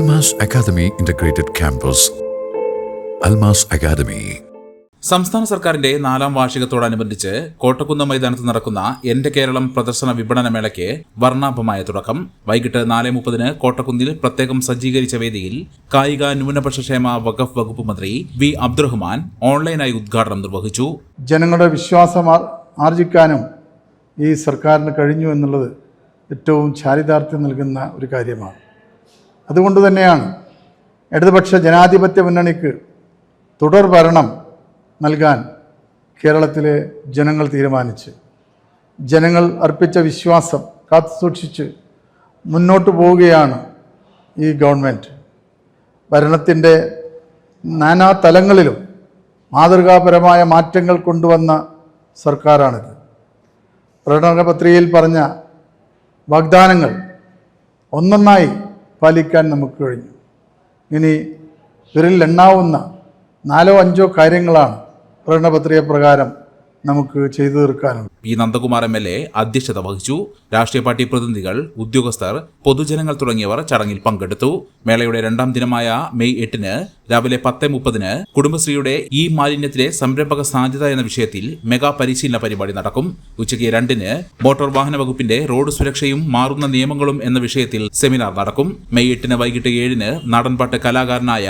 Almas academy integrated campus Almas academy സംസ്ഥാന സർക്കാരിന്റെ നാലാം വാർഷികത്തോടനുബന്ധിച്ച് കോട്ടക്കുന്ന് മൈതാനത്ത് നടക്കുന്ന എന്റെ കേരളം പ്രദർശന വിപണന മേളയ്ക്ക് വർണാഭമായ തുടക്കം. വൈകിട്ട് നാല് മുപ്പതിന് കോട്ടക്കുന്നിൽ പ്രത്യേകം സജ്ജീകരിച്ച വേദിയിൽ കായിക ന്യൂനപക്ഷ ക്ഷേമ വഖഫ് വകുപ്പ് മന്ത്രി വി അബ്ദുറഹ്മാൻ ഓൺലൈനായി ഉദ്ഘാടനം നിർവഹിച്ചു. ജനങ്ങളുടെ വിശ്വാസം ആർജിക്കാനും ഈ സർക്കാരിന് കഴിഞ്ഞു എന്നുള്ളത് ഏറ്റവും ചാരിതാർത്ഥ്യം നൽകുന്ന ഒരു കാര്യമാണ്. അതുകൊണ്ട് തന്നെയാണ് ഇടതുപക്ഷ ജനാധിപത്യ മുന്നണിക്ക് തുടർ ഭരണം നൽകാൻ കേരളത്തിലെ ജനങ്ങൾ തീരുമാനിച്ച് ജനങ്ങൾ അർപ്പിച്ച വിശ്വാസം കാത്തുസൂക്ഷിച്ച് മുന്നോട്ട് പോവുകയാണ് ഈ ഗവൺമെന്റ് ഭരണത്തിന്റെ നാനാ തലങ്ങളിലും മാതൃകാപരമായ മാറ്റങ്ങൾ കൊണ്ടുവന്ന സർക്കാരാണിത്. പ്രകടന പത്രികയിൽ പറഞ്ഞ വാഗ്ദാനങ്ങൾ ഒന്നൊന്നായി പാലിക്കാൻ നമുക്ക് കഴിഞ്ഞു. ഇനി വിരലിലെണ്ണാവുന്ന നാലോ അഞ്ചോ കാര്യങ്ങളാണ് പ്രകടന പത്രിക പ്രകാരം നമുക്ക് ചെയ്തു തീർക്കാനുണ്ട്. P Nandakumar M L A അധ്യക്ഷത വഹിച്ചു. രാഷ്ട്രീയ പാർട്ടി പ്രതിനിധികൾ ഉദ്യോഗസ്ഥർ പൊതുജനങ്ങൾ തുടങ്ങിയവർ ചടങ്ങിൽ പങ്കെടുത്തു. മേളയുടെ രണ്ടാം ദിനമായ മെയ് എട്ടിന് രാവിലെ പത്ത് മുപ്പതിന് കുടുംബശ്രീയുടെ ഈ മാലിന്യത്തിലെ സംരംഭക സാധ്യത എന്ന വിഷയത്തിൽ മെഗാ പരിശീലന പരിപാടി നടക്കും. ഉച്ചയ്ക്ക് രണ്ടിന് മോട്ടോർ വാഹന വകുപ്പിന്റെ റോഡ് സുരക്ഷയും മാറുന്ന നിയമങ്ങളും എന്ന വിഷയത്തിൽ സെമിനാർ നടക്കും. മെയ് എട്ടിന് വൈകിട്ട് ഏഴിന് നാടൻപാട്ട് കലാകാരനായ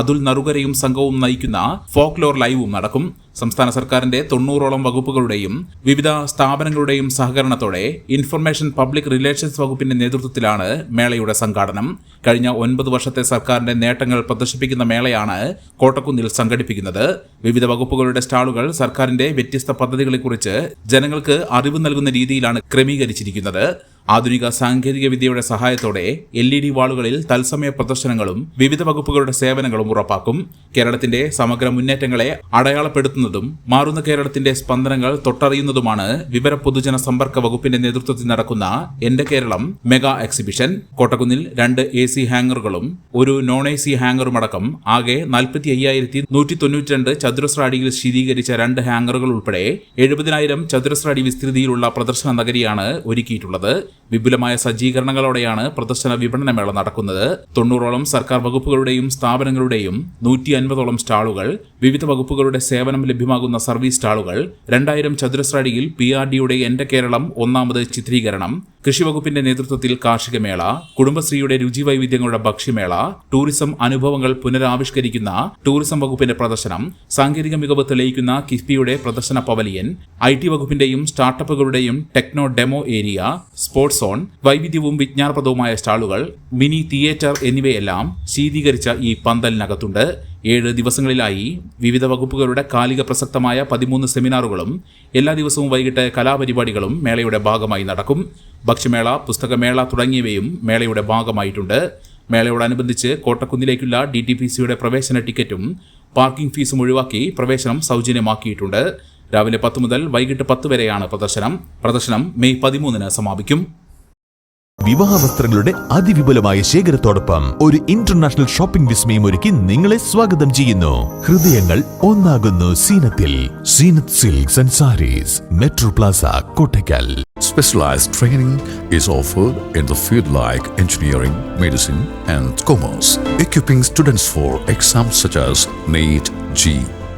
അതുൽ നറുകരയും സംഘവും നയിക്കുന്ന ഫോക്ലോർ ലൈവും നടക്കും സംസ്ഥാന സർക്കാരിന്റെ തൊണ്ണൂറോളം വകുപ്പുകളുടെയും വിവിധ സ്ഥാപനങ്ങളുടെയും സഹകരണത്തോടെ ഇൻഫർമേഷൻ പബ്ലിക് റിലേഷൻസ് വകുപ്പിന്റെ നേതൃത്വത്തിലാണ് മേളയുടെ സംഘാടനം. കഴിഞ്ഞ ഒൻപത് വർഷത്തെ സർക്കാരിന്റെ നേട്ടങ്ങൾ പ്രദർശിപ്പിക്കുന്ന മേളയാണ് കോട്ടക്കുന്നിൽ സംഘടിപ്പിക്കുന്നത്. വിവിധ വകുപ്പുകളുടെ സ്റ്റാളുകൾ സർക്കാരിന്റെ വ്യത്യസ്ത പദ്ധതികളെക്കുറിച്ച് ജനങ്ങൾക്ക് അറിവ് നൽകുന്ന രീതിയിലാണ് ക്രമീകരിച്ചിരിക്കുന്നത്. ആധുനിക സാങ്കേതിക വിദ്യയുടെ സഹായത്തോടെ എൽ ഇ ഡി വാളുകളിൽ തത്സമയ പ്രദർശനങ്ങളും വിവിധ വകുപ്പുകളുടെ സേവനങ്ങളും ഉറപ്പാക്കും. കേരളത്തിന്റെ സമഗ്ര മുന്നേറ്റങ്ങളെ അടയാളപ്പെടുത്തുന്നതും മാറുന്ന കേരളത്തിന്റെ സ്പന്ദനങ്ങൾ തൊട്ടറിയുന്നതുമാണ് വിവര പൊതുജന സമ്പർക്ക വകുപ്പിന്റെ നേതൃത്വത്തിൽ നടക്കുന്ന എന്റെ കേരളം മെഗാ എക്സിബിഷൻ. കോട്ടക്കുന്നിൽ രണ്ട് എ സി ഹാങ്ങറുകളും ഒരു നോൺ എ സി ഹാങ്ങറും അടക്കം ആകെ നാൽപ്പത്തി അയ്യായിരത്തി നൂറ്റി തൊണ്ണൂറ്റി രണ്ട് ചതുരശ്ര അടിയിൽ ശീതീകരിച്ച രണ്ട് ഹാങ്ങറുകൾ ഉൾപ്പെടെ എഴുപതിനായിരം ചതുരശ്ര അടി വിസ്തൃതിയിലുള്ള പ്രദർശന നഗരിയാണ് ഒരുക്കിയിട്ടുള്ളത്. വിപുലമായ സജ്ജീകരണങ്ങളോടെയാണ് പ്രദർശന വിപണനമേള നടക്കുന്നത്. തൊണ്ണൂറോളം സർക്കാർ വകുപ്പുകളുടെയും സ്ഥാപനങ്ങളുടെയും നൂറ്റി അൻപതോളം സ്റ്റാളുകൾ വിവിധ വകുപ്പുകളുടെ സേവനം ലഭ്യമാകുന്ന സർവീസ് സ്റ്റാളുകൾ രണ്ടായിരം ചതുരശ്രടിയിൽ പി ആർ ഡിയുടെ എന്റെ കേരളം ഒന്നാമത് ചിത്രീകരണം കൃഷി വകുപ്പിന്റെ നേതൃത്വത്തിൽ കാർഷികമേള കുടുംബശ്രീയുടെ രുചി വൈവിധ്യങ്ങളുടെ ഭക്ഷ്യമേള ടൂറിസം അനുഭവങ്ങൾ പുനരാവിഷ്കരിക്കുന്ന ടൂറിസം വകുപ്പിന്റെ പ്രദർശനം സാങ്കേതിക മികവ് തെളിയിക്കുന്ന കിഫ്ബിയുടെ പ്രദർശന പവലിയൻ ഐ ടി വകുപ്പിന്റെയും സ്റ്റാർട്ടപ്പുകളുടെയും techno demo area sports zone വൈവിധ്യവും വിജ്ഞാനപ്രദവുമായ സ്റ്റാളുകൾ മിനി തിയേറ്റർ എന്നിവയെല്ലാം ശീതീകരിച്ച ഈ പന്തലിനകത്തുണ്ട്. ഏഴ് ദിവസങ്ങളിലായി വിവിധ വകുപ്പുകളുടെ കാലിക പ്രസക്തമായ പതിമൂന്ന് സെമിനാറുകളും എല്ലാ ദിവസവും വൈകിട്ട് കലാപരിപാടികളും മേളയുടെ ഭാഗമായി നടക്കും. ഭക്ഷ്യമേള പുസ്തകമേള തുടങ്ങിയവയും മേളയുടെ ഭാഗമായിട്ടുണ്ട്. മേളയോടനുബന്ധിച്ച് കോട്ടക്കുന്നിലേക്കുള്ള ഡി ടി പി സിയുടെ പ്രവേശന ടിക്കറ്റും പാർക്കിംഗ് ഫീസും ഒഴിവാക്കി പ്രവേശനം സൗജന്യമാക്കിയിട്ടുണ്ട്. രാവിലെ പത്ത് മുതൽ വൈകിട്ട് പത്ത് വരെയാണ് പ്രദർശനം. പ്രദർശനം മെയ് പതിമൂന്നിന് സമാപിക്കും. വിവാഹ വസ്ത്രങ്ങളുടെ അതിവിപുലമായ ശേഖരത്തോടൊപ്പം ഒരു ഇന്റർനാഷണൽ ഷോപ്പിംഗ് വിസ്മയം ഒരുക്കി നിങ്ങളെ സ്വാഗതം ചെയ്യുന്നു. ഹൃദയങ്ങൾ ഒന്നാകുന്നു സീനത്തിൽ. Seenath silks and sarees metro plaza Kottakkal. Specialized training is offered in the field like engineering, medicine, and commerce, equipping students for exams such as NEET, G,